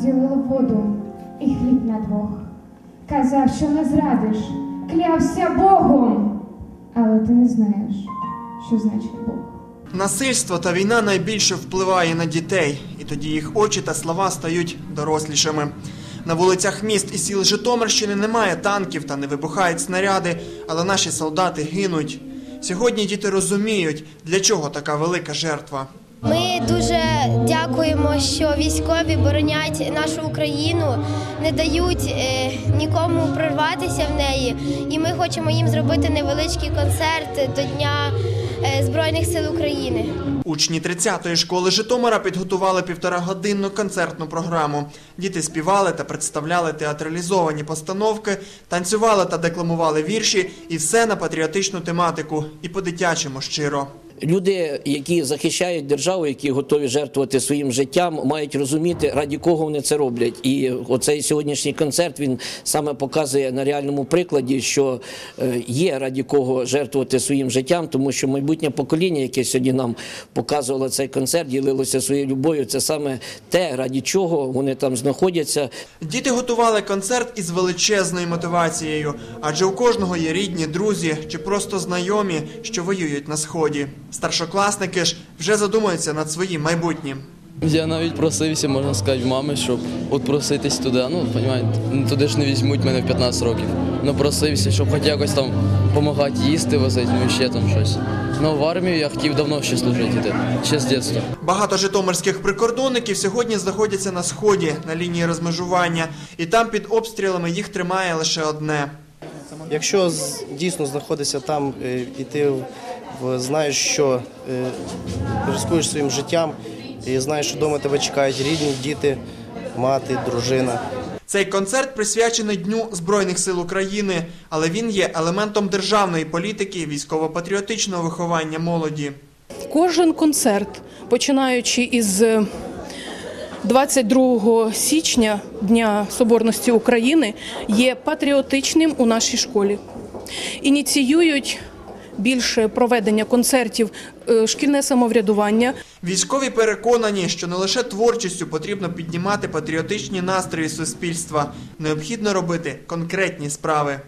ділили воду і хліб на двох. Казав, що не зрадиш, клявся Богом. Але ти не знаєш, що значить Бог. Насильство та війна найбільше впливає на дітей, і тоді їх очі та слова стають дорослішими. На вулицях міст і сіл Житомирщини немає танків та не вибухають снаряди, але наші солдати гинуть. Сьогодні діти розуміють, для чого така велика жертва. Ми дуже дякуємо, що військові боронять нашу Україну, не дають е, нікому прорватися в неї. І ми хочемо їм зробити невеличкий концерт до Дня е, Збройних сил України. Учні 30-ї школи Житомира підготували півторагодинну концертну програму. Діти співали та представляли театралізовані постановки, танцювали та декламували вірші, і все на патріотичну тематику, і по-дитячому щиро. Люди, які захищають державу, які готові жертвувати своїм життям, мають розуміти, раді кого вони це роблять. І оцей сьогоднішній концерт він саме показує на реальному прикладі, що е, є раді кого жертвувати своїм життям, тому що майбутнє покоління, яке сьогодні нам показувало цей концерт, ділилося своєю любов'ю. Це саме те, раді чого вони там знаходяться. Діти готували концерт із величезною мотивацією, адже у кожного є рідні, друзі чи просто знайомі, що воюють на сході. Старшокласники ж вже задумуються над своїм майбутнім. Я навіть просився, можна сказати, в мами, щоб от проситись туди. Ну, розумієте, туди ж не візьмуть мене в 15 років. Ну просився, щоб хоч якось там допомагати їсти, возити, ну ще там щось. Ну в армію я хотів давно ще служити, йти, ще з дитинства. Багато житомирських прикордонників сьогодні знаходяться на сході на лінії розмежування, і там під обстрілами їх тримає лише одне. Якщо дійсно знаходишся там е, і ти в- в- знаєш, що е, ризикуєш своїм життям, і знаєш, що вдома тебе чекають рідні, діти, мати, дружина. Цей концерт присвячений Дню Збройних сил України, але він є елементом державної політики військово-патріотичного виховання молоді. Кожен концерт, починаючи із е, 22 січня, Дня Соборності України, є патріотичним у нашій школі. Ініціюють більше проведення концертів е, шкільне самоврядування. Військові переконані, що не лише творчістю потрібно піднімати патріотичні настрої суспільства, необхідно робити конкретні справи.